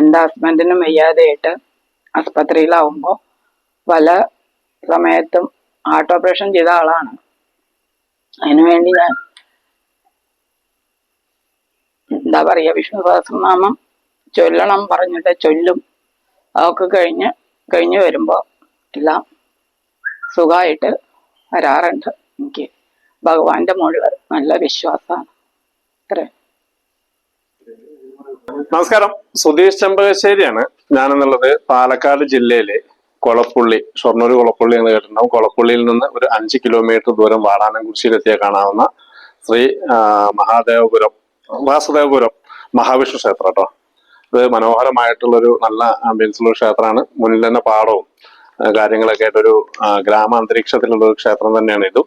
എന്റെ ഹസ്ബൻഡിനും വയ്യാതെയായിട്ട് ആസ്പത്രിയിലാവുമ്പോൾ പല സമയത്തും ഹാർട്ട് ഓപ്പറേഷൻ ചെയ്ത ആളാണ്. അതിനുവേണ്ടി ഞാൻ എന്താ പറയുക വിഷ്ണു സഹസ്രനാമം ചൊല്ലണം പറഞ്ഞിട്ട് ചൊല്ലും. അതൊക്കെ കഴിഞ്ഞ് കഴിഞ്ഞ് വരുമ്പോൾ എല്ലാം സുഖമായിട്ട് വരാറുണ്ട് എനിക്ക്. ഭഗവാന്റെ മുകളിൽ നല്ല വിശ്വാസമാണ്. അത്രേ. നമസ്കാരം. സുധീഷ് ചെമ്പകശ്ശേരിയാണ്. ഞാനെന്നുള്ളത് പാലക്കാട് ജില്ലയിലെ കൊളപ്പുള്ളി ഷൊർണൂർ കൊളപ്പുള്ളി എന്ന് കേട്ടിട്ടുണ്ടാവും. കൊളപ്പുള്ളിയിൽ നിന്ന് ഒരു അഞ്ച് കിലോമീറ്റർ ദൂരം വാടാനംകുറിശ്ശിയിലെത്തിയാൽ കാണാവുന്ന ശ്രീ മഹാദേവപുരം വാസുദേവപുരം മഹാവിഷ്ണു ക്ഷേത്രം കേട്ടോ. ഇത് മനോഹരമായിട്ടുള്ളൊരു നല്ല ആംബിയൻസ് ഉള്ള ക്ഷേത്രമാണ്. മുന്നിൽ തന്നെ പാടവും കാര്യങ്ങളൊക്കെ ആയിട്ടൊരു ആ, ഗ്രാമ അന്തരീക്ഷത്തിലുള്ള ഒരു ക്ഷേത്രം തന്നെയാണ് ഇതും.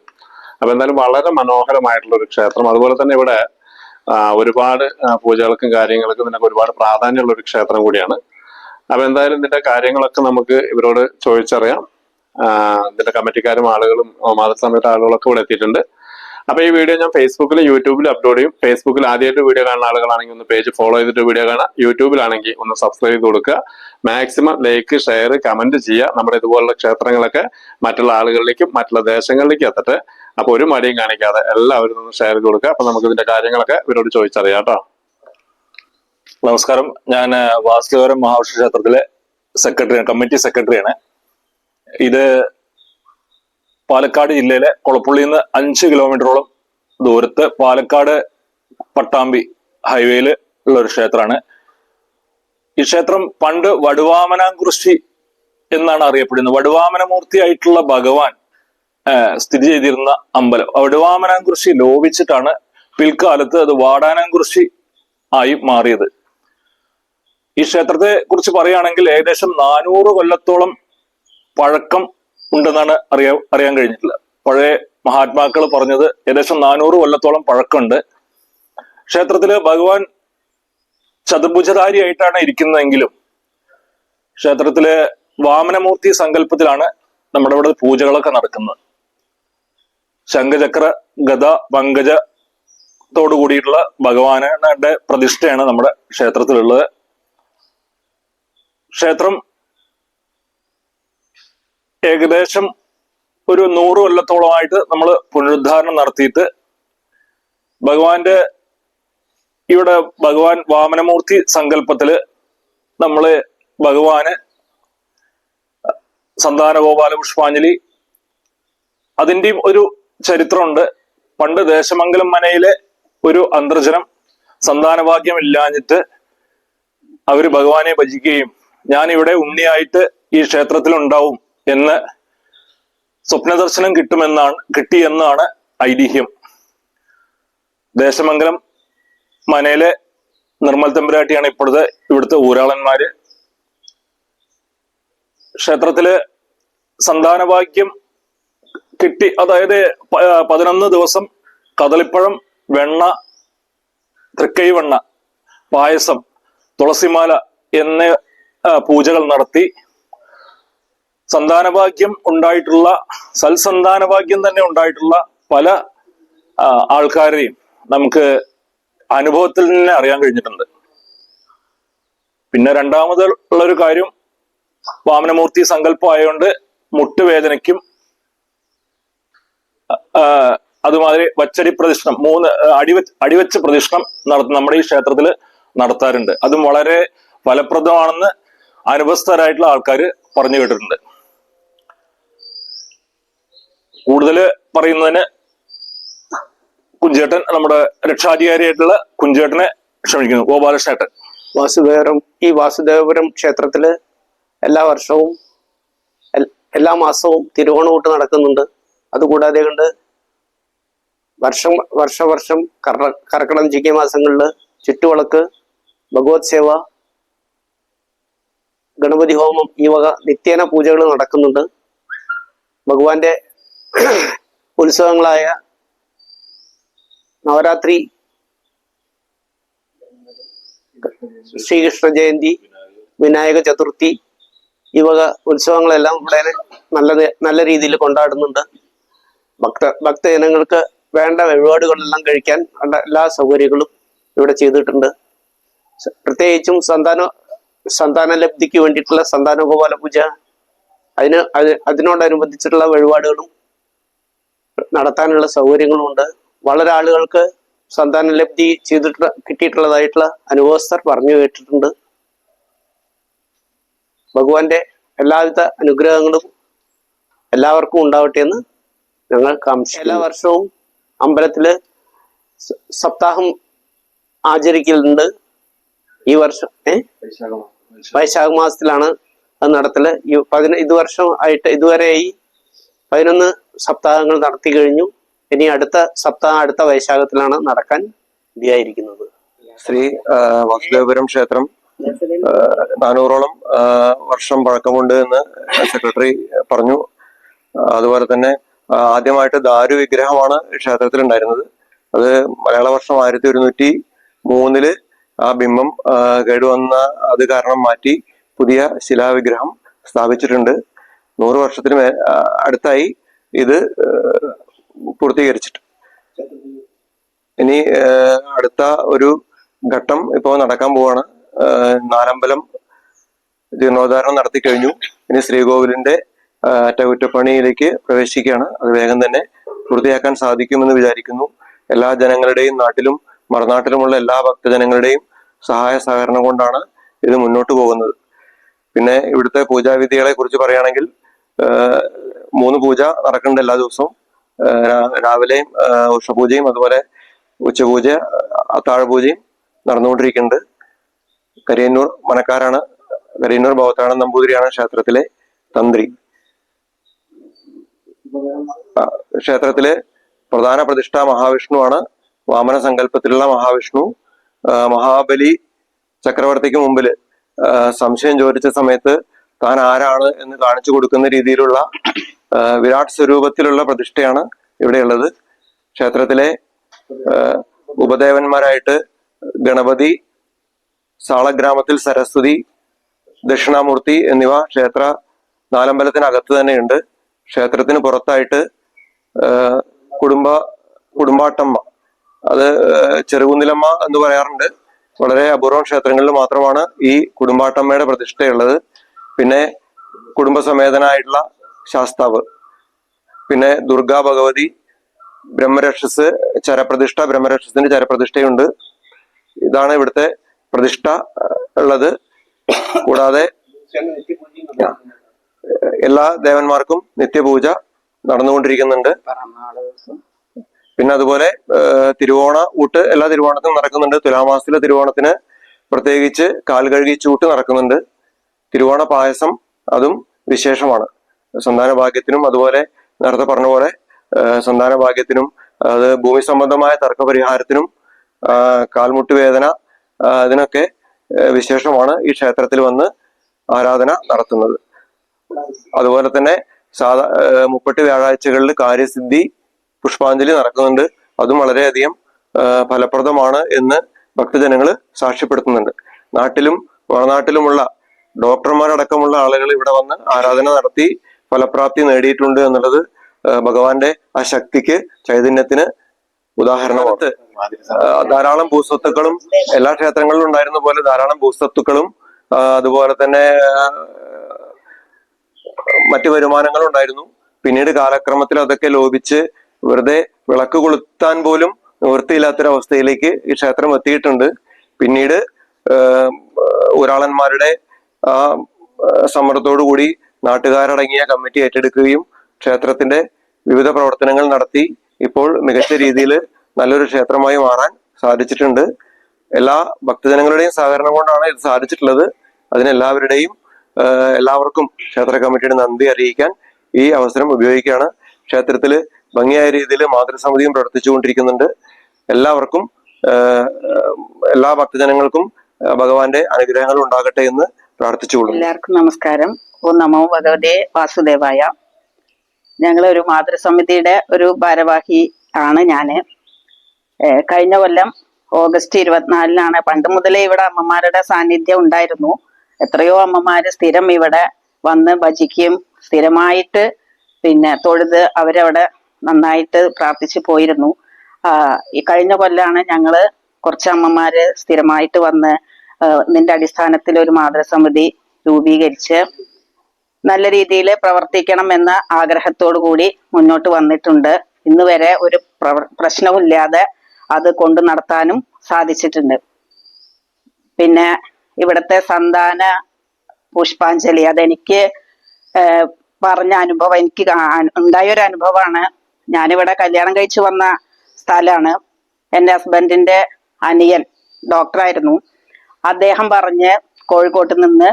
അപ്പൊ എന്തായാലും വളരെ മനോഹരമായിട്ടുള്ള ഒരു ക്ഷേത്രം. അതുപോലെ തന്നെ ഇവിടെ ഒരുപാട് പൂജകൾക്കും കാര്യങ്ങൾക്കും ഇതിനൊക്കെ ഒരുപാട് പ്രാധാന്യമുള്ള ഒരു ക്ഷേത്രം കൂടിയാണ്. അപ്പൊ എന്തായാലും ഇതിന്റെ കാര്യങ്ങളൊക്കെ നമുക്ക് ഇവരോട് ചോദിച്ചറിയാം. ഇതിന്റെ കമ്മിറ്റിക്കാരും ആളുകളും മാതൃസമയത്തെ ആളുകളൊക്കെ ഇവിടെ എത്തിയിട്ടുണ്ട്. അപ്പൊ ഈ വീഡിയോ ഞാൻ ഫേസ്ബുക്കിലും യൂട്യൂബിലും അപ്ലോഡ് ചെയ്യും. ഫേസ്ബുക്കിൽ ആദ്യമായിട്ട് വീഡിയോ കാണുന്ന ആളുകളാണെങ്കിൽ ഒന്ന് പേജ് ഫോളോ ചെയ്തിട്ട് വീഡിയോ കാണാം യൂട്യൂബിലാണെങ്കിൽ ഒന്ന് സബ്സ്ക്രൈബ് ചെയ്ത് കൊടുക്കുക. മാക്സിമം ലൈക്ക് ഷെയർ കമന്റ് ചെയ്യുക. നമ്മുടെ ഇതുപോലുള്ള ക്ഷേത്രങ്ങളൊക്കെ മറ്റുള്ള ആളുകളിലേക്കും മറ്റുള്ള ദേശങ്ങളിലേക്കും എത്തട്ടെ. അപ്പൊ ഒരു മടിയും കാണിക്കാതെ എല്ലാവരും ഒന്ന് ഷെയർ ചെയ്ത് കൊടുക്കുക. അപ്പൊ നമുക്ക് ഇതിന്റെ കാര്യങ്ങളൊക്കെ ഇവരോട് ചോദിച്ചറിയാം കേട്ടോ. നമസ്കാരം. ഞാൻ വാസുദേവരം മഹാവിഷ്ണു ക്ഷേത്രത്തിലെ സെക്രട്ടറി കമ്മിറ്റി സെക്രട്ടറിയാണ് ഇത് പാലക്കാട് ജില്ലയിലെ കൊളപ്പുള്ളിയിൽ നിന്ന് അഞ്ച് കിലോമീറ്ററോളം ദൂരത്ത് പാലക്കാട് പട്ടാമ്പി ഹൈവേയിൽ ഉള്ള ഒരു ക്ഷേത്രമാണ്. ഈ ക്ഷേത്രം പണ്ട് വടുവാമനാംകുറിശി എന്നാണ് അറിയപ്പെടുന്നത്. വടുവാമനമൂർത്തിയായിട്ടുള്ള ഭഗവാൻ സ്ഥിതി ചെയ്തിരുന്ന അമ്പലം. അവിടെ വടുവാമനാംകുറിശി ലോപിച്ചിട്ടാണ് പിൽക്കാലത്ത് അത് വാടാനാംകുറിശി ആയി മാറിയത്. ഈ ക്ഷേത്രത്തെ കുറിച്ച് പറയുകയാണെങ്കിൽ ഏകദേശം നാനൂറ് കൊല്ലത്തോളം പഴക്കം ഉണ്ടെന്നാണ് അറിയാ അറിയാൻ കഴിഞ്ഞിട്ടുള്ളത്. പഴയ മഹാത്മാക്കൾ പറഞ്ഞത് ഏകദേശം നാനൂറ് കൊല്ലത്തോളം പഴക്കമുണ്ട്. ക്ഷേത്രത്തിൽ ഭഗവാൻ ചതുർഭുജധാരിയായിട്ടാണ് ഇരിക്കുന്നതെങ്കിലും ക്ഷേത്രത്തിലെ വാമനമൂർത്തി സങ്കല്പത്തിലാണ് നമ്മുടെ ഇവിടെ പൂജകളൊക്കെ നടക്കുന്നത്. ശംഖചക്ര ഗത പങ്കജത്തോടു കൂടിയിട്ടുള്ള ഭഗവാനുടെ പ്രതിഷ്ഠയാണ് നമ്മുടെ ക്ഷേത്രത്തിലുള്ളത്. ക്ഷേത്രം ഏകദേശം ഒരു നൂറ് കൊല്ലത്തോളമായിട്ട് നമ്മൾ പുനരുദ്ധാരണം നടത്തിയിട്ട് ഭഗവാന്റെ ഇവിടെ ഭഗവാൻ വാമനമൂർത്തി സങ്കല്പത്തിൽ നമ്മൾ ഭഗവാന് സന്താന ഗോപാല പുഷ്പാഞ്ജലി അതിന്റെയും ഒരു ചരിത്രമുണ്ട്. പണ്ട് ദേശമംഗലം മനയിലെ ഒരു അന്തർജനം സന്താനഭാഗ്യം ഇല്ലാഞ്ഞിട്ട് അവർ ഭഗവാനെ ഭജിക്കുകയും ഞാൻ ഇവിടെ ഉണ്ണിയായിട്ട് ഈ ക്ഷേത്രത്തിൽ ഉണ്ടാവും എന്ന് സ്വപ്നദർശനം കിട്ടുമെന്നാണ് കിട്ടിയെന്നാണ് ഐതിഹ്യം. ദേശമംഗലം മനയിലെ നിർമ്മൽ തമ്പുരാട്ടിയാണ് ഇപ്പോഴത്തെ ഇവിടുത്തെ ഊരാളന്മാര്. ക്ഷേത്രത്തിൽ സന്താനഭാഗ്യം കിട്ടി അതായത് പതിനൊന്ന് ദിവസം കദളിപ്പഴം വെണ്ണ തൃക്കൈവെണ്ണ പായസം തുളസിമാല എന്ന പൂജകൾ നടത്തി. സന്താനഭാഗ്യം ഉണ്ടായിട്ടുള്ള സൽസന്താനഭാഗ്യം തന്നെ ഉണ്ടായിട്ടുള്ള പല ആൾക്കാരെയും നമുക്ക് അനുഭവത്തിൽ തന്നെ അറിയാൻ കഴിഞ്ഞിട്ടുണ്ട്. പിന്നെ രണ്ടാമത് ഉള്ളൊരു കാര്യം വാമനമൂർത്തി സങ്കല്പം ആയതുകൊണ്ട് മുട്ടുവേദനയ്ക്കും അതുമാതിരി വച്ചടി പ്രദക്ഷിണം മൂന്ന് അടിവ അടിവെച്ച് പ്രദക്ഷിണം നടത്തും നമ്മുടെ ഈ ക്ഷേത്രത്തിൽ നടത്താറുണ്ട്. അതും വളരെ ഫലപ്രദമാണെന്ന് അനുഭവസ്ഥരായിട്ടുള്ള ആൾക്കാർ പറഞ്ഞു കേട്ടിട്ടുണ്ട്. കൂടുതൽ പറയുന്നതിന് കുഞ്ചേട്ടൻ നമ്മുടെ രക്ഷാധികാരിയായിട്ടുള്ള കുഞ്ചേട്ടനെ ക്ഷണിക്കുന്നു. ഗോപാലകൃഷ്ണേട്ടൻ. വാസുദേവപുരം ഈ വാസുദേവപുരം ക്ഷേത്രത്തിൽ എല്ലാ വർഷവും എല്ലാ മാസവും തിരുവോണൂട്ട് നടക്കുന്നുണ്ട്. അതുകൂടാതെ കണ്ട് വർഷം വർഷവർഷം കർണ കർക്കിടം ചിങ്ങ മാസങ്ങളിൽ ചുറ്റുവിളക്ക് ഭഗവത് സേവ ഗണപതി ഹോമം ഈ വക നിത്യേന പൂജകൾ നടക്കുന്നുണ്ട്. ഭഗവാന്റെ ഉത്സവങ്ങളായ നവരാത്രി ശ്രീകൃഷ്ണ ജയന്തി വിനായക ചതുർത്ഥി ഈ വക ഉത്സവങ്ങളെല്ലാം വളരെ നല്ല നല്ല രീതിയിൽ കൊണ്ടാടുന്നുണ്ട്. ഭക്ത ഭക്തജനങ്ങൾക്ക് വേണ്ട വഴിപാടുകളെല്ലാം കഴിക്കാൻ ഉള്ള എല്ലാ സൗകര്യങ്ങളും ഇവിടെ ചെയ്തിട്ടുണ്ട്. പ്രത്യേകിച്ചും സന്താന സന്താന ലബ്ധിക്ക് വേണ്ടിയിട്ടുള്ള സന്താനഗോപാല പൂജ അതിന് അത് അതിനോടനുബന്ധിച്ചിട്ടുള്ള വഴിപാടുകളും നടത്താനുള്ള സൗകര്യങ്ങളും ഉണ്ട്. വളരെ ആളുകൾക്ക് സന്താന ലബ്ധി കിട്ടിയിട്ടുള്ളതായിട്ടുള്ള അനുഭവസ്ഥർ പറഞ്ഞു കേട്ടിട്ടുണ്ട്. ഭഗവാന്റെ എല്ലാവിധ അനുഗ്രഹങ്ങളും എല്ലാവർക്കും ഉണ്ടാവട്ടെ എന്ന് ഞങ്ങൾ എല്ലാ വർഷവും. അമ്പലത്തിൽ സപ്താഹം ആചരിക്കലുണ്ട്. ഈ വർഷം ഏ? വൈശാഖ മാസത്തിലാണ് അത് നടത്തൽ. ഈ പതിന ഇത് വർഷം ആയിട്ട് ഇതുവരെയായി പതിനൊന്ന് സപ്താഹങ്ങൾ നടത്തി കഴിഞ്ഞു. ഇനി അടുത്ത സപ്താഹം അടുത്ത വൈശാഖത്തിലാണ് നടക്കാൻ ഇടയായിരിക്കുന്നത്. ശ്രീ വാസുദേവപുരം ക്ഷേത്രം നാനൂറോളം വർഷം പഴക്കമുണ്ട് എന്ന് സെക്രട്ടറി പറഞ്ഞു. അതുപോലെ തന്നെ ആദ്യമായിട്ട് ദാരു വിഗ്രഹമാണ് ക്ഷേത്രത്തിൽ ഉണ്ടായിരുന്നത് അത് മലയാള വർഷം ആയിരത്തി ഒരുന്നൂറ്റി മൂന്നിൽ ആ ബിംബം കേടുവന്ന അത് കാരണം മാറ്റി പുതിയ ശിലാവിഗ്രഹം സ്ഥാപിച്ചിട്ടുണ്ട്. നൂറ് വർഷത്തിന് അടുത്തായി ഇത് പൂർത്തീകരിച്ചിട്ട്. ഇനി അടുത്ത ഒരു ഘട്ടം ഇപ്പോൾ നടക്കാൻ പോവാണ്. നാലമ്പലം ജീർണോദ്ധാരണം നടത്തി കഴിഞ്ഞു. ഇനി ശ്രീകോവിലിന്റെ അറ്റകുറ്റപ്പണിയിലേക്ക് പ്രവേശിക്കുകയാണ്. അത് വേഗം തന്നെ പൂർത്തിയാക്കാൻ സാധിക്കുമെന്ന് വിചാരിക്കുന്നു. എല്ലാ ജനങ്ങളുടെയും നാട്ടിലും മറുനാട്ടിലുമുള്ള എല്ലാ ഭക്തജനങ്ങളുടെയും സഹായ സഹകരണം കൊണ്ടാണ് ഇത് മുന്നോട്ട് പോകുന്നത്. പിന്നെ ഇവിടുത്തെ പൂജാവിധികളെ കുറിച്ച് പറയുകയാണെങ്കിൽ മൂന്ന് പൂജ നടക്കുന്നുണ്ട് എല്ലാ ദിവസവും. രാവിലെയും ഉഷപൂജയും അതുപോലെ ഉച്ചപൂജ അത്താഴപൂജയും നടന്നുകൊണ്ടിരിക്കുന്നുണ്ട്. കരിയന്നൂർ മനക്കാരാണ്. കരിയന്നൂർ ഭവത്താഴം നമ്പൂതിരിയാണ് ക്ഷേത്രത്തിലെ തന്ത്രി. ക്ഷേത്രത്തിലെ പ്രധാന പ്രതിഷ്ഠ മഹാവിഷ്ണുവാണ് വാമന സങ്കല്പത്തിലുള്ള മഹാവിഷ്ണു. മഹാബലി ചക്രവർത്തിക്ക് മുമ്പിൽ സംശയം ചോദിച്ച സമയത്ത് താൻ ആരാണ് എന്ന് കാണിച്ചു കൊടുക്കുന്ന രീതിയിലുള്ള വിരാട് സ്വരൂപത്തിലുള്ള പ്രതിഷ്ഠയാണ് ഇവിടെയുള്ളത്. ക്ഷേത്രത്തിലെ ഉപദേവന്മാരായിട്ട് ഗണപതി സാളഗ്രാമത്തിൽ സരസ്വതി ദക്ഷിണാമൂർത്തി എന്നിവ ക്ഷേത്ര നാലമ്പലത്തിനകത്ത് തന്നെയുണ്ട്. ക്ഷേത്രത്തിന് പുറത്തായിട്ട് കുടുംബ കുടുംബാട്ടമ്മ അത് ചെറുകുന്നിലമ്മ എന്ന് പറയാറുണ്ട്. വളരെ അപൂർവം ക്ഷേത്രങ്ങളിൽ മാത്രമാണ് ഈ കുടുംബാട്ടമ്മയുടെ പ്രതിഷ്ഠയുള്ളത്. പിന്നെ കുടുംബസമേതനായിട്ടുള്ള ശാസ്താവ്. പിന്നെ ദുർഗാ ഭഗവതി ബ്രഹ്മരക്ഷസ് ചരപ്രതിഷ്ഠ ബ്രഹ്മരക്ഷസിന്റെ ചരപ്രതിഷ്ഠയുണ്ട്. ഇതാണ് ഇവിടുത്തെ പ്രതിഷ്ഠ ഉള്ളത്. കൂടാതെ എല്ലാ ദേവന്മാർക്കും നിത്യപൂജ നടന്നുകൊണ്ടിരിക്കുന്നുണ്ട്. പിന്നെ അതുപോലെ തിരുവോണ ഊട്ട് എല്ലാ തിരുവോണത്തിനും നടക്കുന്നുണ്ട്. തുലാമാസത്തിലെ തിരുവോണത്തിന് പ്രത്യേകിച്ച് കാൽ കഴുകി ചൂട്ട് നടക്കുന്നുണ്ട്. തിരുവോണ പായസം അതും വിശേഷമാണ്. സന്താന ഭാഗ്യത്തിനും അതുപോലെ നേരത്തെ പറഞ്ഞ പോലെ സന്താന ഭാഗ്യത്തിനും അത് ഭൂമി സംബന്ധമായ തർക്ക പരിഹാരത്തിനും കാൽമുട്ട് വേദന അതിനൊക്കെ വിശേഷമാണ് ഈ ക്ഷേത്രത്തിൽ വന്ന് ആരാധന നടത്തുന്നത്. അതുപോലെ തന്നെ സാധാ മുപ്പട്ടി വ്യാഴാഴ്ചകളിൽ കാര്യസിദ്ധി പുഷ്പാഞ്ജലി നടക്കുന്നുണ്ട്. അതും വളരെയധികം ഫലപ്രദമാണ് എന്ന് ഭക്തജനങ്ങൾ സാക്ഷ്യപ്പെടുത്തുന്നുണ്ട്. നാട്ടിലും വളനാട്ടിലുമുള്ള ഡോക്ടർമാരടക്കമുള്ള ആളുകൾ ഇവിടെ വന്ന് ആരാധന നടത്തി ഫലപ്രാപ്തി നേടിയിട്ടുണ്ട് എന്നുള്ളത് ഭഗവാന്റെ ആ ശക്തിക്ക് ചൈതന്യത്തിന് ഉദാഹരണമാണ്. ധാരാളം ഭൂസ്വത്തുക്കളും എല്ലാ ക്ഷേത്രങ്ങളിലും ഉണ്ടായിരുന്ന പോലെ ധാരാളം ഭൂസ്വത്തുക്കളും അതുപോലെ തന്നെ മറ്റു വരുമാനങ്ങൾ ഉണ്ടായിരുന്നു പിന്നീട് കാലക്രമത്തിൽ അതൊക്കെ ലോപിച്ച് വെറുതെ വിളക്ക് കൊളുത്താൻ പോലും നിവൃത്തിയില്ലാത്തൊരവസ്ഥയിലേക്ക് ഈ ക്ഷേത്രം എത്തിയിട്ടുണ്ട്. പിന്നീട് ഒരാളന്മാരുടെ ആ കൂടി നാട്ടുകാരടങ്ങിയ കമ്മിറ്റി ഏറ്റെടുക്കുകയും ക്ഷേത്രത്തിന്റെ വിവിധ പ്രവർത്തനങ്ങൾ നടത്തി ഇപ്പോൾ മികച്ച രീതിയിൽ നല്ലൊരു ക്ഷേത്രമായി മാറാൻ സാധിച്ചിട്ടുണ്ട്. എല്ലാ ഭക്തജനങ്ങളുടെയും സഹകരണം കൊണ്ടാണ് ഇത് സാധിച്ചിട്ടുള്ളത്. അതിനെല്ലാവരുടെയും എല്ലാവർക്കും ക്ഷേത്ര കമ്മിറ്റിയുടെ നന്ദി അറിയിക്കാൻ ഈ അവസരം ഉപയോഗിക്കുകയാണ്. ക്ഷേത്രത്തിൽ ഭംഗിയായ രീതിയിൽ മാതൃസമിതിയും പ്രവർത്തിച്ചുകൊണ്ടിരിക്കുന്നുണ്ട്. എല്ലാവർക്കും എല്ലാ ഭക്തജനങ്ങൾക്കും ഭഗവാന്റെ അനുഗ്രഹങ്ങൾ ഉണ്ടാകട്ടെ എന്ന് പ്രാർത്ഥിച്ചുകൊള്ളുന്നു. എല്ലാവർക്കും നമസ്കാരം. ഓ നമോ ഭഗവതേ വാസുദേവായ. ഞങ്ങളൊരു മാതൃസമിതിയുടെ ഒരു ഭാരവാഹി ആണ് ഞാൻ. കഴിഞ്ഞ കൊല്ലം ഓഗസ്റ്റ് ഇരുപത്തിനാലിനാണ് പണ്ട് മുതലേ ഇവിടെ അമ്മമാരുടെ സാന്നിധ്യം ഉണ്ടായിരുന്നു. എത്രയോ അമ്മമാര് സ്ഥിരം ഇവിടെ വന്ന് ഭജിക്കുകയും സ്ഥിരമായിട്ട് പിന്നെ തൊഴുത് അവരവിടെ നന്നായിട്ട് പ്രാർത്ഥിച്ചു പോയിരുന്നു. ഈ കഴിഞ്ഞ കൊല്ലാണ് ഞങ്ങൾ കുറച്ച് അമ്മമാര് സ്ഥിരമായിട്ട് വന്ന് ഇതിന്റെ അടിസ്ഥാനത്തിൽ ഒരു മാതൃസമിതി രൂപീകരിച്ച് നല്ല രീതിയിൽ പ്രവർത്തിക്കണം എന്ന ആഗ്രഹത്തോടു കൂടി മുന്നോട്ട് വന്നിട്ടുണ്ട്. ഇന്ന് വരെ ഒരു പ്രവർ- പ്രശ്നവുമില്ലാതെ അത് കൊണ്ടു നടത്താനും സാധിച്ചിട്ടുണ്ട്. പിന്നെ ഇവിടുത്തെ സന്താന പുഷ്പാഞ്ജലി. അതെനിക്ക് പറഞ്ഞ അനുഭവം എനിക്ക് ഉണ്ടായ ഒരു അനുഭവമാണ്. ഞാനിവിടെ കല്യാണം കഴിച്ചു വന്ന സ്ഥലമാണ്. എന്റെ ഹസ്ബൻഡിന്റെ അനിയൻ ഡോക്ടറായിരുന്നു. അദ്ദേഹം പറഞ്ഞ് കോഴിക്കോട്ട് നിന്ന്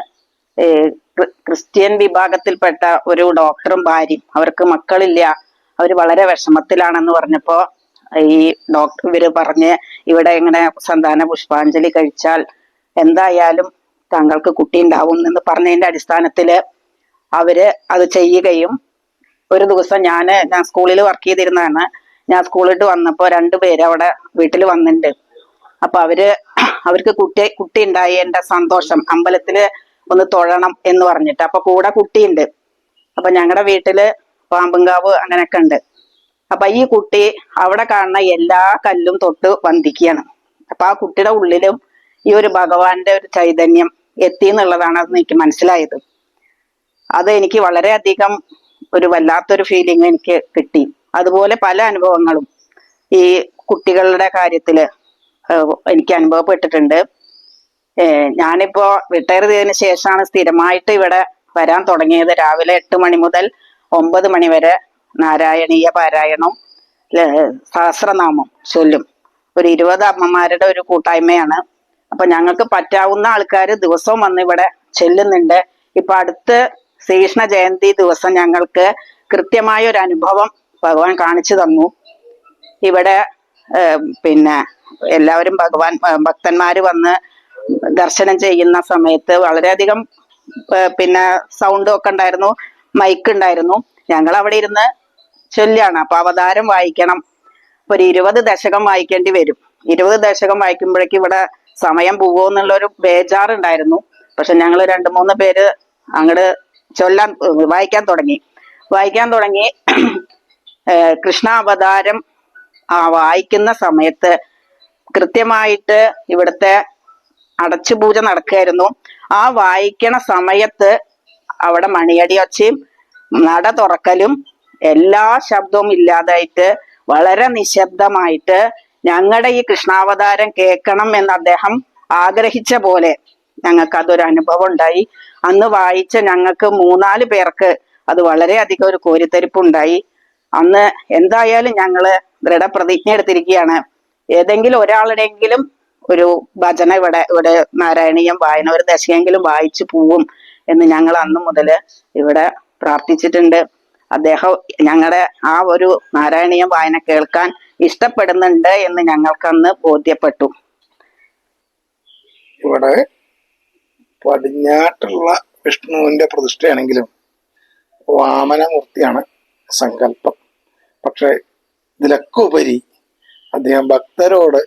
ക്രിസ്ത്യൻ വിഭാഗത്തിൽപ്പെട്ട ഒരു ഡോക്ടറും ഭാര്യയും അവർക്ക് മക്കളില്ല. അവർ വളരെ വിഷമത്തിലാണെന്ന് പറഞ്ഞപ്പോൾ ഈ ഡോക്ടർ ഇവർ പറഞ്ഞ് ഇവിടെ ഇങ്ങനെ സന്താന പുഷ്പാഞ്ജലി കഴിച്ചാൽ എന്തായാലും താങ്കൾക്ക് കുട്ടി ഉണ്ടാവും എന്ന് പറഞ്ഞതിന്റെ അടിസ്ഥാനത്തിൽ അവർ അത് ചെയ്യുകയും ഒരു ദിവസം ഞാൻ ഞാൻ സ്കൂളിൽ വർക്ക് ചെയ്തിരുന്നതാണ്. ഞാൻ സ്കൂളിട്ട് വന്നപ്പോ രണ്ടുപേര് അവിടെ വീട്ടിൽ വന്നിട്ടുണ്ട് അപ്പൊ അവർ അവർക്ക് കുട്ടി കുട്ടി ഉണ്ടായി എന്റെ സന്തോഷം അമ്പലത്തിൽ ഒന്ന് തൊഴണം എന്ന് പറഞ്ഞിട്ട്. അപ്പൊ കൂടെ കുട്ടിയുണ്ട്. അപ്പൊ ഞങ്ങളുടെ വീട്ടിൽ പാമ്പുങ്കാവ് അങ്ങനെയൊക്കെ ഉണ്ട്. അപ്പൊ ഈ കുട്ടി അവിടെ കാണുന്ന എല്ലാ കല്ലും തൊട്ട് വന്ദിക്കുകയാണ്. അപ്പൊ ആ കുട്ടിയുടെ ഉള്ളിലും ഈ ഒരു ഭഗവാന്റെ ഒരു ചൈതന്യം എത്തി എന്നുള്ളതാണ് അത് എനിക്ക് മനസ്സിലായത്. അത് എനിക്ക് വളരെയധികം ഒരു വല്ലാത്തൊരു ഫീലിംഗ് എനിക്ക് കിട്ടി. അതുപോലെ പല അനുഭവങ്ങളും ഈ കുട്ടികളുടെ കാര്യത്തിൽ എനിക്ക് അനുഭവപ്പെട്ടിട്ടുണ്ട്. ഞാനിപ്പോ റിട്ടയർ ചെയ്തതിന് ശേഷമാണ് സ്ഥിരമായിട്ട് ഇവിടെ വരാൻ തുടങ്ങിയത്. രാവിലെ എട്ട് മണി മുതൽ ഒമ്പത് മണി വരെ നാരായണീയ പാരായണം സഹസ്രനാമം ചൊല്ലും. ഒരു ഇരുപത് അമ്മമാരുടെ ഒരു കൂട്ടായ്മയാണ് അപ്പൊ ഞങ്ങൾക്ക് പറ്റാവുന്ന ആൾക്കാർ ദിവസവും വന്ന് ഇവിടെ ചെല്ലുന്നുണ്ട്. ഇപ്പൊ അടുത്ത് ശ്രീകൃഷ്ണ ജയന്തി ദിവസം ഞങ്ങൾക്ക് കൃത്യമായ ഒരു അനുഭവം ഭഗവാൻ കാണിച്ചു തന്നു. ഇവിടെ പിന്നെ എല്ലാവരും ഭഗവാൻ ഭക്തന്മാര് വന്ന് ദർശനം ചെയ്യുന്ന സമയത്ത് വളരെയധികം പിന്നെ സൗണ്ടും ഒക്കെ ഉണ്ടായിരുന്നു മൈക്ക് ഉണ്ടായിരുന്നു. ഞങ്ങൾ അവിടെ ഇരുന്ന് ചൊല്ലാണ്. അപ്പൊ അവതാരം വായിക്കണം. ഒരു ഇരുപത് ദശകം വായിക്കേണ്ടി വരും. ഇരുപത് ദശകം വായിക്കുമ്പോഴേക്കും ഇവിടെ സമയം പോവോ എന്നുള്ളൊരു ബേജാറുണ്ടായിരുന്നു. പക്ഷെ ഞങ്ങൾ രണ്ട് മൂന്ന് പേര് അങ്ങോട്ട് ചൊല്ലാൻ വായിക്കാൻ തുടങ്ങി. വായിക്കാൻ തുടങ്ങി. കൃഷ്ണ അവതാരം ആ വായിക്കുന്ന സമയത്ത് കൃത്യമായിട്ട് ഇവിടുത്തെ അടച്ചുപൂജ നടക്കുകയായിരുന്നു. ആ വായിക്കണ സമയത്ത് അവിടെ മണിയടി ഒച്ചയും നട തുറക്കലും എല്ലാ ശബ്ദവും ഇല്ലാതായിട്ട് വളരെ നിശബ്ദമായിട്ട് ഞങ്ങളുടെ ഈ കൃഷ്ണാവതാരം കേൾക്കണം എന്ന് അദ്ദേഹം ആഗ്രഹിച്ച പോലെ ഞങ്ങൾക്ക് അതൊരു അനുഭവം ഉണ്ടായി. അന്ന് വായിച്ച ഞങ്ങൾക്ക് മൂന്നാൽ പേർക്ക് അത് വളരെയധികം ഒരു കോരിത്തരിപ്പുണ്ടായി. അന്ന് എന്തായാലും ഞങ്ങൾ ദൃഢപ്രതിജ്ഞ എടുത്തിരിക്കുകയാണ്. ഏതെങ്കിലും ഒരാളുടെയെങ്കിലും ഒരു ഭജന ഇവിടെ ഇവിടെ നാരായണീയം വായന ഒരു ദശയെങ്കിലും വായിച്ചു പോവും എന്ന് ഞങ്ങൾ അന്ന് മുതൽ ഇവിടെ പ്രാർത്ഥിച്ചിട്ടുണ്ട്. അദ്ദേഹം ഞങ്ങളുടെ ആ ഒരു നാരായണീയം വായന കേൾക്കാൻ ഇഷ്ടപ്പെടുന്നുണ്ട് എന്ന് ഞങ്ങൾക്കന്ന് ബോധ്യപ്പെട്ടു. ഇവിടെ പടിഞ്ഞാട്ടുള്ള വിഷ്ണുവിന്റെ പ്രതിഷ്ഠയാണെങ്കിലും വാമനമൂർത്തിയാണ് സങ്കല്പം. പക്ഷെ ഇതിലൊക്കെ ഉപരി അദ്ദേഹം ഭക്തരോട്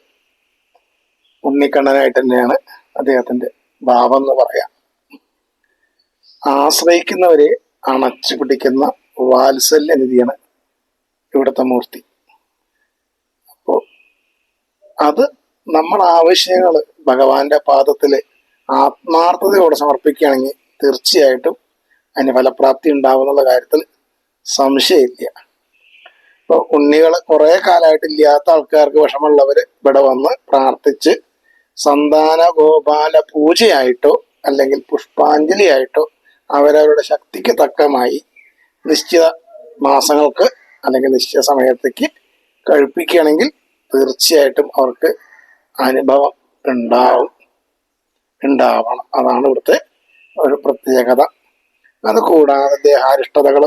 ഉണ്ണിക്കണ്ണനായിട്ട് തന്നെയാണ് അദ്ദേഹത്തിന്റെ ഭാവം എന്ന് പറയാം. ആശ്രയിക്കുന്നവരെ അണച്ചു പിടിക്കുന്ന വാത്സല്യ വാത്സല്യനിധിയാണ് ഇവിടുത്തെ മൂർത്തി. അത് നമ്മൾ ആവശ്യങ്ങൾ ഭഗവാന്റെ പാദത്തിൽ ആത്മാർത്ഥതയോടെ സമർപ്പിക്കുകയാണെങ്കിൽ തീർച്ചയായിട്ടും അതിന് ഫലപ്രാപ്തി ഉണ്ടാവുന്നുള്ള കാര്യത്തിൽ സംശയമില്ല. ഇപ്പൊ ഉണ്ണികൾ കുറെ കാലമായിട്ട് ഇല്ലാത്ത ആൾക്കാർക്ക് വിഷമുള്ളവര് ഇവിടെ വന്ന് പ്രാർത്ഥിച്ച് സന്താന ഗോപാല പൂജയായിട്ടോ അല്ലെങ്കിൽ പുഷ്പാഞ്ജലി ആയിട്ടോ അവരവരുടെ ശക്തിക്ക് തക്കമായി നിശ്ചിത മാസങ്ങൾക്ക് അല്ലെങ്കിൽ നിശ്ചിത സമയത്തേക്ക് കഴിപ്പിക്കുകയാണെങ്കിൽ തീർച്ചയായിട്ടും അവർക്ക് അനുഭവം ഉണ്ടാവും ഉണ്ടാവണം. അതാണ് ഇവിടുത്തെ ഒരു പ്രത്യേകത. അത് കൂടാതെ ദേഹാരിഷ്ടതകൾ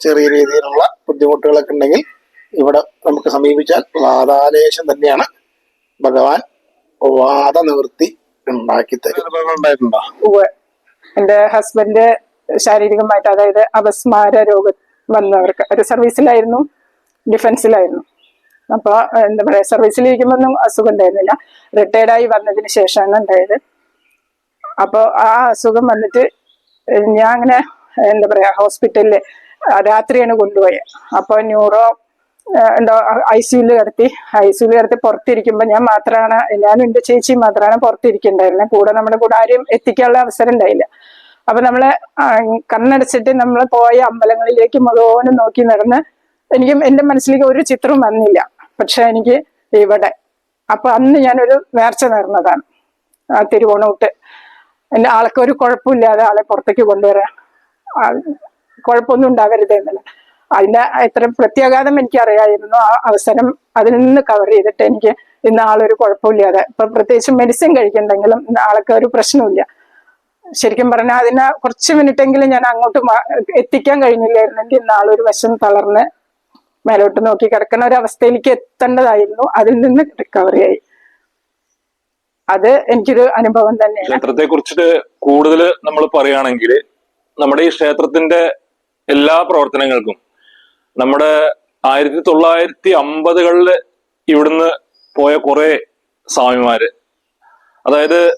ചെറിയ രീതിയിലുള്ള ബുദ്ധിമുട്ടുകളൊക്കെ ഉണ്ടെങ്കിൽ ഇവിടെ നമുക്ക് സമീപിച്ചാൽ വാതാലേശം തന്നെയാണ് ഭഗവാൻ വാദ നിവൃത്തി ഉണ്ടാക്കി തരും. എന്റെ ഹസ്ബൻഡ് ശാരീരികമായിട്ട് അതായത് അപസ്മാര രോഗം വന്നവർക്ക് ഒരു സർവീസിലായിരുന്നു ഡിഫൻസിലായിരുന്നു അപ്പോൾ എന്താ പറയാ സർവീസിലിരിക്കുമ്പോഴൊന്നും അസുഖം ഉണ്ടായിരുന്നില്ല. റിട്ടയർഡ് ആയി വന്നതിന് ശേഷമാണ് ഉണ്ടായത്. അപ്പോൾ ആ അസുഖം വന്നിട്ട് ഞാൻ അങ്ങനെ എന്താ പറയാ ഹോസ്പിറ്റലിൽ രാത്രിയാണ് കൊണ്ടുപോയത് അപ്പോൾ ന്യൂറോ എന്താ ഐ സിയുൽ കിടത്തി. ഐ സിയുൽ കിടത്തി പുറത്തിരിക്കുമ്പോൾ ഞാൻ മാത്രമാണ് ഞാനും എന്റെ ചേച്ചി മാത്രമാണ് പുറത്തിരിക്കുന്നുണ്ടായിരുന്നത് കൂടെ നമ്മുടെ കൂടെ ആരും എത്തിക്കാനുള്ള അവസരം ഉണ്ടായില്ല. അപ്പൊ നമ്മളെ കണ്ണടച്ചിട്ട് നമ്മൾ പോയ അമ്പലങ്ങളിലേക്ക് മുഴുവനും നോക്കി നടന്ന് എനിക്കും എന്റെ മനസ്സിലേക്ക് ഒരു ചിത്രവും വന്നില്ല. പക്ഷെ എനിക്ക് ഇവിടെ അപ്പൊ അന്ന് ഞാനൊരു നേർച്ച നേർന്നതാണ്. തിരുവോണൂട്ട് എന്റെ ആൾക്ക് ഒരു കുഴപ്പമില്ലാതെ ആളെ പുറത്തേക്ക് കൊണ്ടുവരാൻ. കുഴപ്പമൊന്നും ഉണ്ടാവരുത് എന്നുള്ളത് അതിന്റെ എത്ര പ്രത്യാഘാതം എനിക്ക് അറിയായിരുന്നു ആ അവസരം അതിൽ നിന്ന് കവർ ചെയ്തിട്ട് എനിക്ക് ഇന്ന് ആളൊരു കുഴപ്പമില്ലാതെ. ഇപ്പൊ പ്രത്യേകിച്ച് മെഡിസിൻ കഴിക്കണ്ടെങ്കിലും ആൾക്ക് ഒരു പ്രശ്നമില്ല ശരിക്കും പറഞ്ഞാൽ അതിനെ കുറച്ച് മിനിറ്റെങ്കിലും ഞാൻ അങ്ങോട്ട് എത്തിക്കാൻ കഴിഞ്ഞില്ലായിരുന്നെങ്കിൽ ഇന്ന് ആളൊരു വശം തളർന്ന് മേലോട്ട് നോക്കി കിടക്കുന്ന ഒരു അവസ്ഥയിലേക്ക് എത്തേണ്ടതായിരുന്നു. അതിൽ നിന്ന് റിക്കവറി ആയി. അത് എനിക്കൊരു അനുഭവം തന്നെയാണ്. ക്ഷേത്രത്തെ കുറിച്ചിട്ട് കൂടുതൽ നമ്മൾ പറയുകയാണെങ്കിൽ നമ്മുടെ ഈ ക്ഷേത്രത്തിന്റെ എല്ലാ പ്രവർത്തനങ്ങൾക്കും നമ്മുടെ ആയിരത്തി തൊള്ളായിരത്തി അമ്പതുകളിൽ ഇവിടുന്ന് പോയ കുറെ സ്വാമിമാര് അതായത്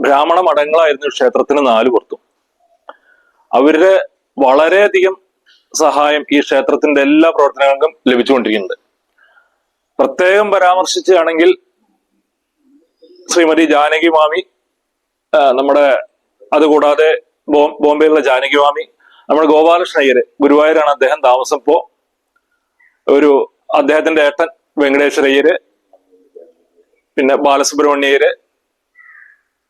ബ്രാഹ്മണ മഠങ്ങളായിരുന്നു ക്ഷേത്രത്തിന് നാല് പുറത്തും. അവരുടെ വളരെയധികം സഹായം ഈ ക്ഷേത്രത്തിന്റെ എല്ലാ പ്രവർത്തനങ്ങൾക്കും ലഭിച്ചുകൊണ്ടിരിക്കുന്നത് പ്രത്യേകം പരാമർശിച്ചാണെങ്കിൽ ശ്രീമതി ജാനകി മാമി നമ്മുടെ അതുകൂടാതെ ബോംബെയിലെ ബോംബെയിലുള്ള ജാനകി മാമി നമ്മുടെ ഗോപാലകൃഷ്ണ അയ്യര് ഗുരുവായൂരാണ് അദ്ദേഹം താമസം പോ ഒരു അദ്ദേഹത്തിന്റെ ഏട്ടൻ വെങ്കടേശ്വര അയ്യര് പിന്നെ ബാലസുബ്രഹ്മണ്യ അയ്യര്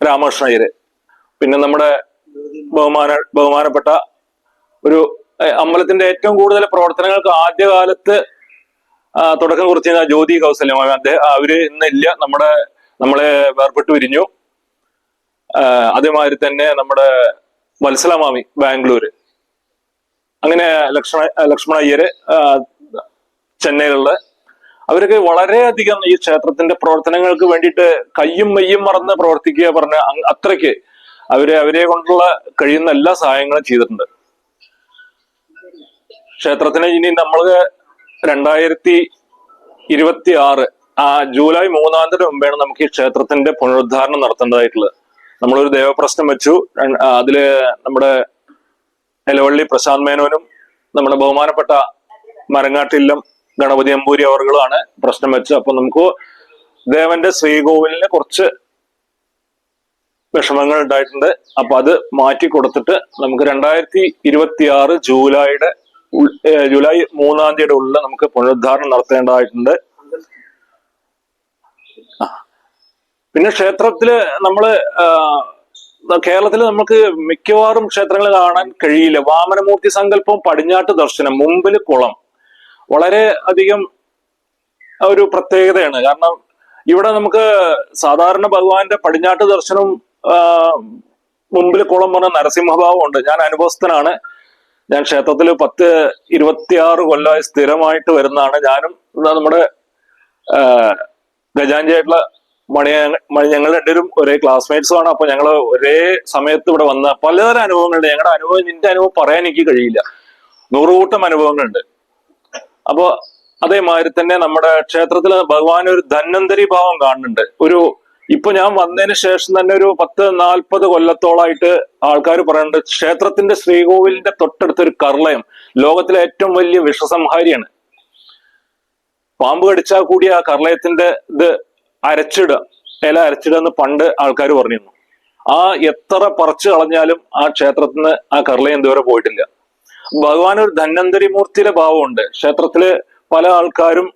രാമകൃഷ്ണ അയ്യര് പിന്നെ നമ്മുടെ ബഹുമാന ബഹുമാനപ്പെട്ട ഒരു അമ്പലത്തിന്റെ ഏറ്റവും കൂടുതൽ പ്രവർത്തനങ്ങൾക്ക് ആദ്യകാലത്ത് തുടക്കം കുറിച്ച് ജ്യോതി കൗസല്യമാണ്. അദ്ദേഹം അവർ ഇന്നില്ല നമ്മുടെ നമ്മളെ വേർപെട്ട് പിരിഞ്ഞു അതേമാതിരി തന്നെ നമ്മുടെ വത്സലമാമി ബാംഗ്ലൂര്. അങ്ങനെ ലക്ഷ്മണ ലക്ഷ്മണ അയ്യര് ചെന്നൈയിലുള്ള. അവരൊക്കെ വളരെയധികം ഈ ക്ഷേത്രത്തിന്റെ പ്രവർത്തനങ്ങൾക്ക് വേണ്ടിയിട്ട് കയ്യും മെയ്യും മറന്ന് പ്രവർത്തിക്കുക പറഞ്ഞ അത്രയ്ക്ക് അവർ അവരെ കൊണ്ടുള്ള കഴിയുന്ന എല്ലാ സഹായങ്ങളും ചെയ്തിട്ടുണ്ട്. ക്ഷേത്രത്തിന് ഇനി നമ്മൾ രണ്ടായിരത്തി ഇരുപത്തി ആറ് ആ ജൂലൈ മൂന്നാം തീയതി മുമ്പാണ് നമുക്ക് ഈ ക്ഷേത്രത്തിന്റെ പുനരുദ്ധാരണം നടത്തേണ്ടതായിട്ടുള്ളത്. നമ്മളൊരു ദേവപ്രശ്നം വെച്ചു അതിൽ നമ്മുടെ നിലവള്ളി പ്രശാന്ത് മേനോനും നമ്മുടെ ബഹുമാനപ്പെട്ട മരങ്ങാട്ടില്ലം ഗണപതി അമ്പൂരി അവർകളാണ് പ്രശ്നം വെച്ചത്. അപ്പൊ നമുക്ക് ദേവന്റെ ശ്രീകോവിലിന് കുറച്ച് വിഷമങ്ങൾ ഉണ്ടായിട്ടുണ്ട്. അപ്പൊ അത് മാറ്റി കൊടുത്തിട്ട് നമുക്ക് രണ്ടായിരത്തി ഇരുപത്തി ആറ് ജൂലൈയുടെ ജൂലൈ മൂന്നാം തീയതിയുടെ ഉള്ളിൽ നമുക്ക് പുനരുദ്ധാരണം നടത്തേണ്ടതായിട്ടുണ്ട്. പിന്നെ ക്ഷേത്രത്തിൽ നമ്മൾ കേരളത്തിൽ നമുക്ക് മിക്കവാറും ക്ഷേത്രങ്ങൾ കാണാൻ കഴിയില്ല. വാമനമൂർത്തി സങ്കല്പം പടിഞ്ഞാട്ട് ദർശനം മുമ്പിൽ കുളം. വളരെ അധികം ഒരു പ്രത്യേകതയാണ്. കാരണം ഇവിടെ നമുക്ക് സാധാരണ ഭഗവാന്റെ പടിഞ്ഞാട്ട് ദർശനം മുമ്പിൽ കുളം പറഞ്ഞ നരസിംഹഭാവം ഉണ്ട്. ഞാൻ അനുഭവസ്ഥനാണ്. ഞാൻ ക്ഷേത്രത്തിൽ പത്ത് ഇരുപത്തിയാറ് കൊല്ലമായി സ്ഥിരമായിട്ട് വരുന്നതാണ്. ഞാനും നമ്മുടെ ഗജാഞ്ചിയായിട്ടുള്ള മണി ഞങ്ങൾ രണ്ടുപേരും ഒരേ ക്ലാസ്മേറ്റ്സും ആണ്. അപ്പൊ ഞങ്ങൾ ഒരേ സമയത്ത് ഇവിടെ വന്ന പലതരം അനുഭവങ്ങളുണ്ട്. ഞങ്ങളുടെ അനുഭവം നിന്റെ അനുഭവം പറയാൻ എനിക്ക് കഴിയില്ല. നൂറുകൂട്ടം അനുഭവങ്ങളുണ്ട്. അപ്പോ അതേമാതിരി തന്നെ നമ്മുടെ ക്ഷേത്രത്തിൽ ഭഗവാൻ ഒരു ധന്വന്തരി ഭാവം കാണുന്നുണ്ട്. ഒരു ഇപ്പൊ ഞാൻ വന്നതിന് ശേഷം തന്നെ ഒരു പത്ത് നാൽപ്പത് കൊല്ലത്തോളായിട്ട് ആൾക്കാർ പറയുന്നുണ്ട് ക്ഷേത്രത്തിന്റെ ശ്രീകോവിലിന്റെ തൊട്ടടുത്തൊരു കർളയം ലോകത്തിലെ ഏറ്റവും വലിയ വിഷസംഹാരിയാണ്. പാമ്പ് കടിച്ചാൽ കൂടി ആ കർളയത്തിന്റെ ഇത് അരച്ചിടുക ഇല അരച്ചിടുക എന്ന് പണ്ട് ആൾക്കാർ പറഞ്ഞിരുന്നു. ആ എത്ര പറിച്ചു കളഞ്ഞാലും ആ ക്ഷേത്രത്തിന് ആ കർളയം ഇതുവരെ പോയിട്ടില്ല. ഭഗവാൻ ഒരു ധന്വന്തരി മൂർത്തിയുടെ ഭാവമുണ്ട്. ക്ഷേത്രത്തിൽ പല ആൾക്കാരും